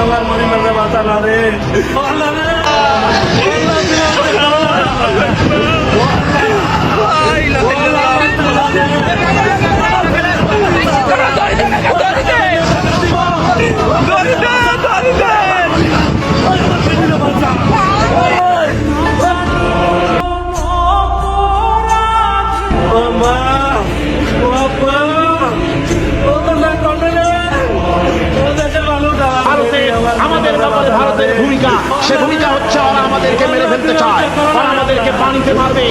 আমার মরিমাকে বাঁচানো রে আল্লাহ রে আল্লাহ রে আমাদের ব্যাপারে ভারতের ভূমিকা, সে ভূমিকা হচ্ছে ওরা আমাদেরকে মেরে ফেলতে চায়, ওরা আমাদেরকে পানিতে মারবে।